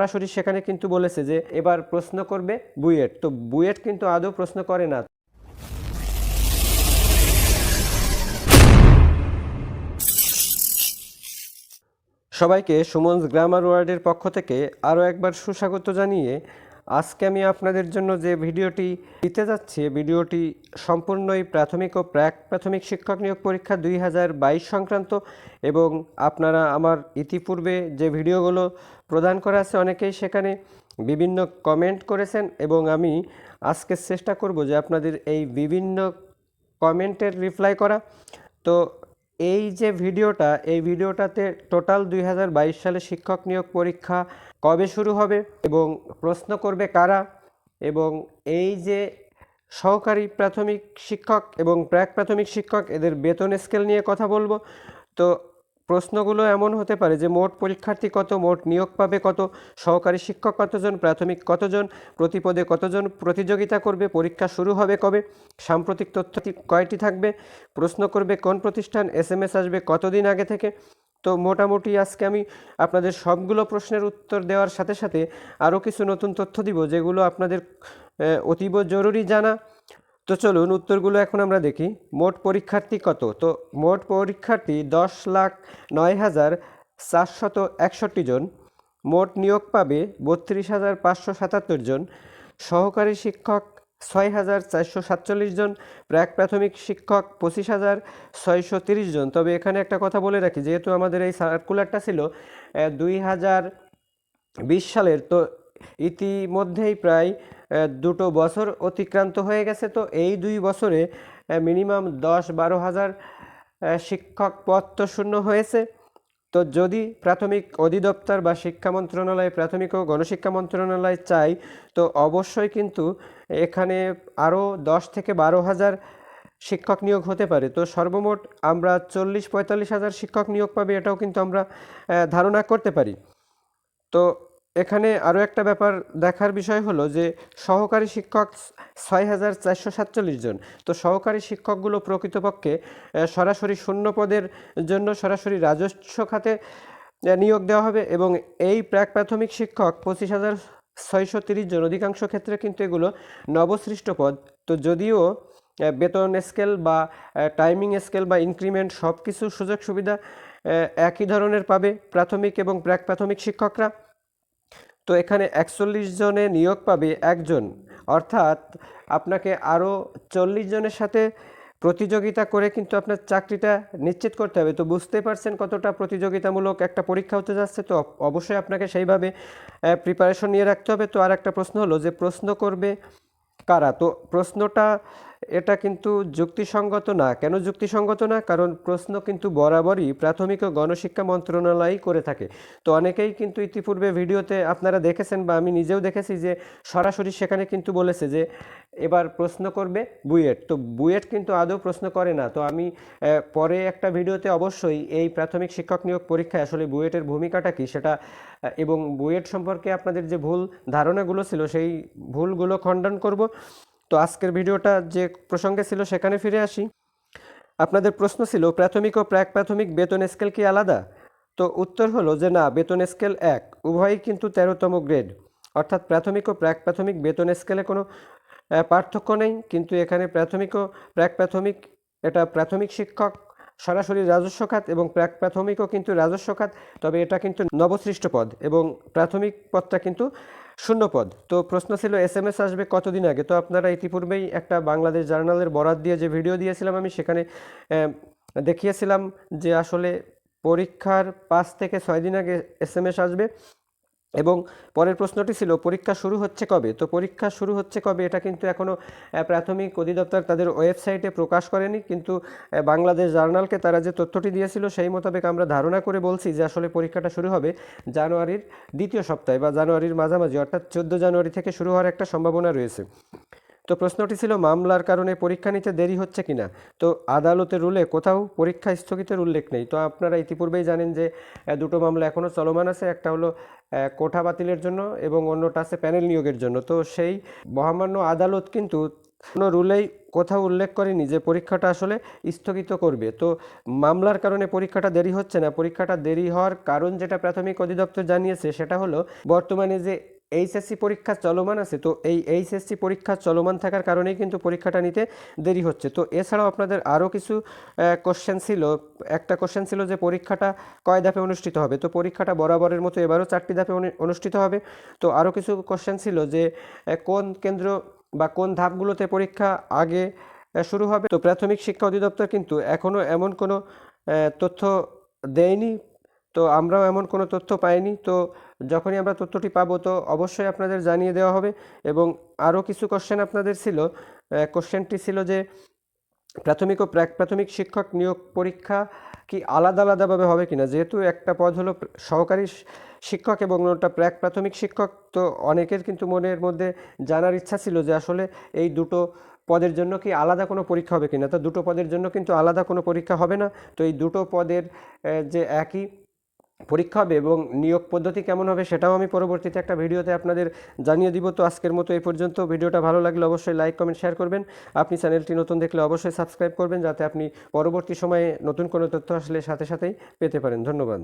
সরাসরি সেখানে কিন্তু বলেছে যে এবার প্রশ্ন করবে বুয়েট। তো বুয়েট কিন্তু আদৌ প্রশ্ন করে না। সবাইকে সুমনস গ্রামার ওয়ার্ডের পক্ষ থেকে আরও একবার সুস্বাগত জানিয়ে আজকে আমি আপনাদের জন্য যে ভিডিওটি দিতে যাচ্ছি ভিডিওটি সম্পূর্ণই প্রাথমিক ও প্রাক প্রাথমিক শিক্ষক নিয়োগ পরীক্ষা দুই হাজার বাইশ সংক্রান্ত এবং আপনারা আমার ইতিপূর্বে যে ভিডিওগুলো প্রদান করা আছে অনেকেই। সেখানে বিভিন্ন কমেন্ট করেছেন এবং আমি আজকে চেষ্টা করব যে আপনাদের এই বিভিন্ন কমেন্টের রিপ্লাই করা। তো এই যে ভিডিওটা, এই ভিডিওটাতে টোটাল দুই হাজার বাইশ সালে শিক্ষক নিয়োগ পরীক্ষা কবে শুরু হবে এবং প্রশ্ন করবে কারা? এবং এই যে সহকারী প্রাথমিক শিক্ষক এবং প্রাক প্রাথমিক শিক্ষক, এদের বেতন স্কেল নিয়ে কথা বলব। তো প্রশ্নগুলো এমন হতে পারে যে মোট পরীক্ষার্থী কত, মোট নিয়োগ পাবে কত, সহকারী শিক্ষক কতজন, প্রাথমিক কতজন, প্রতিপদে কতজন প্রতিযোগিতা করবে, পরীক্ষা শুরু হবে কবে, সাম্প্রতিক তথ্য কয়টি থাকবে, প্রশ্ন করবে কোন প্রতিষ্ঠান এস এম এস আসবে কতদিন আগে থেকে। তো মোটামুটি আজকে আমি আপনাদের সবগুলো প্রশ্নের উত্তর দেওয়ার সাথে সাথে আরও কিছু নতুন তথ্য দিব যেগুলো আপনাদের অতীব জরুরি জানা। তো চলুন উত্তরগুলো এখন আমরা দেখি। মোট পরীক্ষার্থী কত? তো মোট পরীক্ষার্থী দশ লাখ নয় হাজার চারশত একষট্টি জন। মোট নিয়োগ পাবে বত্রিশ হাজার পাঁচশো সাতাত্তর জন। সহকারী শিক্ষক ছয় হাজার চারশো সাতচল্লিশ জন। প্রাক প্রাথমিক শিক্ষক পঁচিশ হাজার ছয়শো তিরিশ জন। তবে এখানে একটা কথা বলে রাখি, যেহেতু আমাদের এই সার্কুলারটা ছিল দুই হাজার বিশ সালের, তো ইতিমধ্যেই প্রায় দুটো বছর অতিক্রান্ত হয়ে গেছে। তো এই দুই বছরে মিনিমাম দশ বারো হাজার শিক্ষক পদ তো শূন্য হয়েছে। তো যদি প্রাথমিক অধিদপ্তর বা শিক্ষা মন্ত্রণালয়, প্রাথমিক ও গণশিক্ষা মন্ত্রণালয় চাই তো অবশ্যই কিন্তু এখানে আরও দশ থেকে বারো হাজার শিক্ষক নিয়োগ হতে পারে। তো সর্বমোট আমরা চল্লিশ পঁয়তাল্লিশ হাজার শিক্ষক নিয়োগ পাবে, এটাও কিন্তু আমরা ধারণা করতে পারি। তো এখানে আরও একটা ব্যাপার দেখার বিষয় হলো যে সহকারী শিক্ষক ছয় হাজার চারশো সাতচল্লিশ জন। তো সহকারী শিক্ষকগুলো প্রকৃতপক্ষে সরাসরি শূন্য পদের জন্য সরাসরি রাজস্ব খাতে নিয়োগ দেওয়া হবে এবং এই প্রাক প্রাথমিক শিক্ষক পঁচিশ হাজার ছয়শো তিরিশ জন। অধিকাংশ ক্ষেত্রে কিন্তু এগুলো নবসৃষ্ট পদ। তো যদিও বেতন স্কেল বা টাইমিং স্কেল বা ইনক্রিমেন্ট সব কিছু সুযোগ সুবিধা একই ধরনের পাবে প্রাথমিক এবং প্রাক প্রাথমিক শিক্ষকরা। তো এখানে একচল্লিশ জনে নিয়োগ পাবে একজন। অর্থাৎ আপনাকে আরও চল্লিশ জনের সাথে প্রতিযোগিতা করে কিন্তু আপনার চাকরিটা নিশ্চিত করতে হবে। তো বুঝতে পারছেন কতটা প্রতিযোগিতামূলক একটা পরীক্ষা হতে যাচ্ছে? তো অবশ্যই আপনাকে সেইভাবে প্রিপারেশন নিয়ে রাখতে হবে। তো আর একটা প্রশ্ন হলো যে প্রশ্ন করবে কারা? তো প্রশ্নটা এটা কিন্তু যুক্তিসঙ্গত না। কেন যুক্তিসঙ্গত না? কারণ প্রশ্ন কিন্তু বরাবরই প্রাথমিক ও গণশিক্ষা মন্ত্রণালয় করে থাকে। তো অনেকেই কিন্তু ইতিপূর্বে ভিডিওতে আপনারা দেখেছেন বা আমি নিজেও দেখেছি যে সরাসরি সেখানে কিন্তু বলেছে যে এবার প্রশ্ন করবে বুয়েট। তো বুয়েট কিন্তু আদৌ প্রশ্ন করে না। তো আমি পরে একটা ভিডিওতে অবশ্যই এই প্রাথমিক শিক্ষক নিয়োগ পরীক্ষায় আসলে বুয়েটের ভূমিকাটা কি সেটা, এবং বুয়েট সম্পর্কে আপনাদের যে ভুল ধারণাগুলো ছিল সেই ভুলগুলো খণ্ডন করব। তো আজকের ভিডিওটা যে প্রসঙ্গে ছিল সেখানে ফিরে আসি। আপনাদের প্রশ্ন ছিল, প্রাথমিক ও প্রাক প্রাথমিক বেতন স্কেল কি আলাদা? তো উত্তর হলো যে না, বেতন স্কেল এক, উভয়ই কিন্তু তেরোতম গ্রেড অর্থাৎ প্রাথমিক ও প্রাক প্রাথমিক বেতন স্কেলে কোনো পার্থক্য নেই, কিন্তু এখানে প্রাথমিক ও প্রাক প্রাথমিক এটা প্রাথমিক শিক্ষক, সরাসরি রাজস্ব খাত এবং প্রাক প্রাথমিকও কিন্তু রাজস্ব খাত, তবে এটা কিন্তু নবসৃষ্ট পদ এবং প্রাথমিক পদটা কিন্তু শূন্য পদ তো প্রশ্ন ছিল এস এম এস আসবে কতদিন আগে? তো আপনারা ইতিপূর্বেই একটা বাংলাদেশ জার্নালের বরাত দিয়ে যে ভিডিও দিয়েছিলাম, আমি সেখানে দেখিয়েছিলাম যে আসলে পরীক্ষার পাঁচ থেকে ছয় দিন আগে এস এম এস আসবে। এবং পরের প্রশ্নটি ছিল, পরীক্ষা শুরু হচ্ছে কবে? তো পরীক্ষা শুরু হচ্ছে কবে? এটা কিন্তু এখনও প্রাথমিক অধিদপ্তর তাদের ওয়েবসাইটে প্রকাশ করেনি, কিন্তু বাংলাদেশ জার্নালকে তারা যে তথ্যটি দিয়েছিল সেই মোতাবেক আমরা ধারণা করে বলছি যে আসলে পরীক্ষাটা শুরু হবে জানুয়ারির দ্বিতীয় সপ্তাহে বা জানুয়ারির মাঝামাঝি, অর্থাৎ চোদ্দ জানুয়ারি থেকে শুরু হওয়ার একটা সম্ভাবনা রয়েছে। তো প্রশ্নটি ছিল, মামলার কারণে পরীক্ষা নিতে দেরি হচ্ছে কিনা? তো আদালতের রুলে কোথাও পরীক্ষা স্থগিতের উল্লেখ নেই। তো আপনারা ইতিপূর্বেই জানেন যে দুটো মামলা এখনও চলমান আছে। একটা হলো কোঠা বাতিলের জন্য এবং অন্যটা আছে প্যানেল নিয়োগের জন্য। তো সেই মহামান্য আদালত কিন্তু কোনো রুলেই কোথাও উল্লেখ করেনি যে, পরীক্ষাটা আসলে স্থগিত করবে। তো মামলার কারণে পরীক্ষাটা দেরি হচ্ছে না। পরীক্ষাটা দেরি হওয়ার কারণ যেটা প্রাথমিক অধিদপ্তর জানিয়েছে, সেটা হলো, বর্তমানে যে এইচএসসি পরীক্ষা চলমান আছে, তো এই এইচএসসি পরীক্ষা চলমান থাকার কারণেই কিন্তু পরীক্ষাটা নিতে দেরি হচ্ছে। তো এছাড়াও আপনাদের আরও কিছু কোশ্চেন ছিল। একটা কোশ্চেন ছিল যে পরীক্ষাটা কয় ধাপে অনুষ্ঠিত হবে? তো পরীক্ষাটা বরাবরের মতো এবারও চারটি ধাপে অনুষ্ঠিত হবে। তো আরও কিছু কোশ্চেন ছিল যে কোন কেন্দ্র বা কোন ধাপগুলোতে পরীক্ষা আগে শুরু হবে? তো প্রাথমিক শিক্ষা অধিদপ্তর কিন্তু এখনও এমন কোনো তথ্য দেয়নি। তো আমরাও এমন কোনো তথ্য পাইনি। তো যখনই আমরা তথ্যটি পাবো, তো অবশ্যই আপনাদের জানিয়ে দেওয়া হবে এবং আরও কিছু কোশ্চেন আপনাদের ছিল। কোশ্চেনটি ছিল যে প্রাথমিক ও প্রাক প্রাথমিক শিক্ষক নিয়োগ পরীক্ষা কি আলাদা, আলাদাভাবে হবে কিনা? যেহেতু একটা পদ হলো সহকারী শিক্ষক এবং ওটা প্রাক প্রাথমিক শিক্ষক, তো অনেকের কিন্তু মনের মধ্যে জানার ইচ্ছা ছিল যে আসলে এই দুটো পদের জন্য কি আলাদা কোনো পরীক্ষা হবে কিনা? তো দুটো পদের জন্য কিন্তু আলাদা কোনো পরীক্ষা হবে না। তো এই দুটো পদের যে একই পরীক্ষা হবে এবং নিয়োগ পদ্ধতি কেমন হবে সেটাও আমি পরবর্তীতে একটা ভিডিওতে আপনাদের জানিয়ে দিব। তো আজকের মতো এই পর্যন্ত। ভিডিওটা ভালো লাগলে অবশ্যই লাইক, কমেন্ট, শেয়ার করবেন। আপনি চ্যানেলটি নতুন দেখলে অবশ্যই সাবস্ক্রাইব করবেন যাতে আপনি পরবর্তী সময়ে নতুন কোনো তথ্য আসলে সাথে সাথেই পেতে পারেন। ধন্যবাদ।